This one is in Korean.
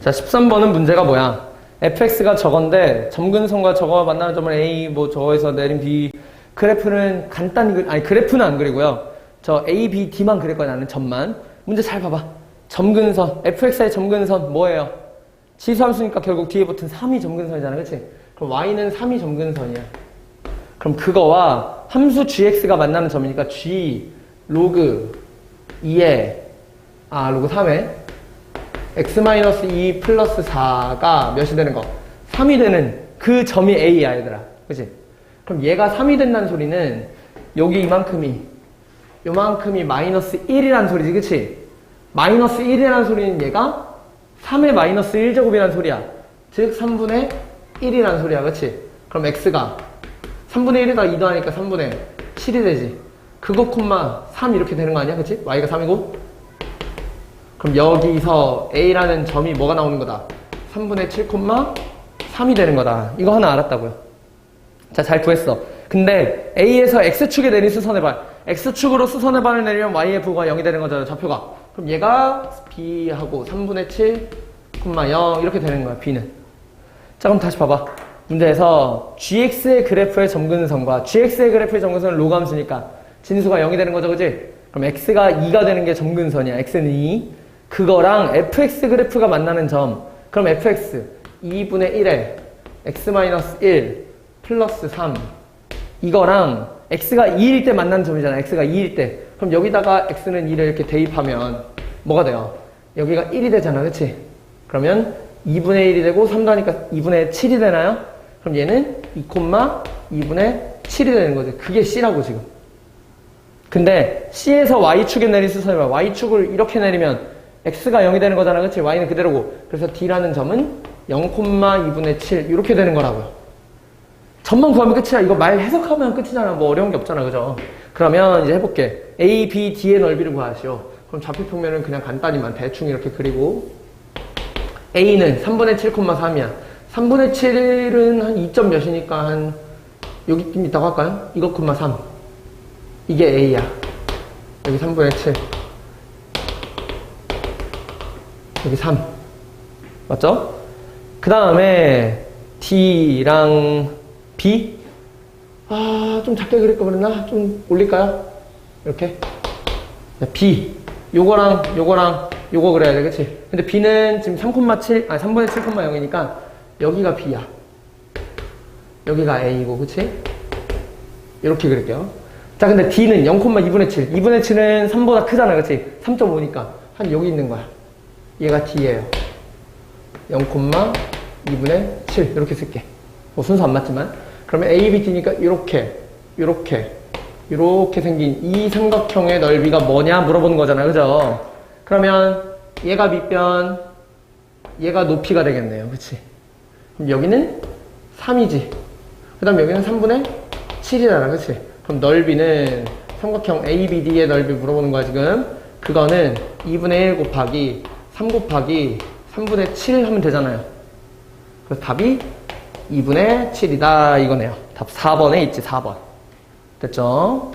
자, 13번은 문제가 뭐야? fx가 저건데 점근선과 저거와 만나는 점을 a 뭐 저거에서 내린 b 그래프는 간단히 그 아니 그래프는 안 그리고요. 저 a, b, d만 그릴 거야 나는 점만. 문제 잘 봐봐. 점근선 fx의 점근선 뭐예요? 지수함수니까 결국 뒤에 붙은 3이 점근선이잖아, 그렇지? 그럼 y는 3이 점근선이야. 그럼 그거와 함수 gx가 만나는 점이니까 g 로그 2에 아 로그 3에 x-2 플러스 4가 몇이 되는 거? 3이 되는 그 점이 a야 얘들아 그치? 그럼 얘가 3이 된다는 소리는 여기 이만큼이 요만큼이 마이너스 1이라는 소리지 그치? 마이너스 1이라는 소리는 얘가 3의 마이너스 1제곱이라는 소리야 즉 3분의 1이라는 소리야 그치? 그럼 x가 3분의 1에다 2 더하니까 3분의 7이 되지 그거 콤마 3 이렇게 되는 거 아니야 그치? y가 3이고 그럼 여기서 a라는 점이 뭐가 나오는 거다? 3분의 7, 3이 되는 거다. 이거 하나 알았다고요. 자, 잘 구했어. 근데 a에서 x축에 내린 수선의 발. x축으로 수선의 발을 내리면 y의 부가 0이 되는 거잖아요. 좌표가. 그럼 얘가 b하고 3분의 7, 0 이렇게 되는 거야. b는. 자, 그럼 다시 봐봐. 문제에서 gx의 그래프의 점근선과 gx의 그래프의 점근선은 로감수니까 진수가 0이 되는 거죠. 그지? 그럼 x가 2가 되는 게 점근선이야. x는 2. 그거랑 fx 그래프가 만나는 점. 그럼 fx 2분의 1에 x-1 플러스 3. 이거랑 x가 2일 때 만나는 점이잖아. x가 2일 때. 그럼 여기다가 x는 2를 이렇게 대입하면 뭐가 돼요? 여기가 1이 되잖아. 그치? 그러면 2분의 1이 되고 3 더하니까 2분의 7이 되나요? 그럼 얘는 2, 2분의 7이 되는 거지. 그게 c라고 지금. 근데 C에서 Y축에 내린 수선이 Y축을 이렇게 내리면 X가 0이 되는 거잖아. 그치? Y는 그대로고. 그래서 D라는 점은 0,2분의 7 이렇게 되는 거라고요. 점만 구하면 끝이야. 이거 말 해석하면 끝이잖아. 뭐 어려운 게 없잖아. 그죠? 그러면 이제 해볼게. A, B, D의 넓이를 구하시오. 그럼 좌표평면은 그냥 간단히만 대충 이렇게 그리고 A는 3분의 7,3이야. 3분의 7은 한 2점 몇이니까 한 여기 좀 있다고 할까요? 이거, 3. 이게 A야. 여기 3분의 7. 여기 3. 맞죠? 그 다음에 D랑 B. 아, 좀 작게 그릴 거 그랬나? 좀 올릴까요? 이렇게. 네, B. 요거랑 요거랑 요거 그래야 돼, 그치? 근데 B는 지금 3,7, 아니 3분의 7,0이니까 여기가 B야. 여기가 A고, 그치? 이렇게 그릴게요. 자, 근데 D는 0,2분의 7. 2분의 7은 3보다 크잖아, 그치? 3.5니까. 한 여기 있는 거야. 얘가 D예요. 0,2분의 7. 이렇게 쓸게. 뭐 순서 안 맞지만. 그러면 A, B, D니까 이렇게, 이렇게, 이렇게 생긴 이 삼각형의 넓이가 뭐냐 물어보는 거잖아, 그죠? 그러면 얘가 밑변, 얘가 높이가 되겠네요, 그치? 그럼 여기는 3이지. 그 다음 여기는 3분의 7이잖아, 그치? 그럼 넓이는 삼각형 ABD의 넓이 물어보는 거야, 지금. 그거는 2분의 1 곱하기 3 곱하기 3분의 7 하면 되잖아요. 그래서 답이 2분의 7이다, 이거네요. 답 4번에 있지, 4번. 됐죠?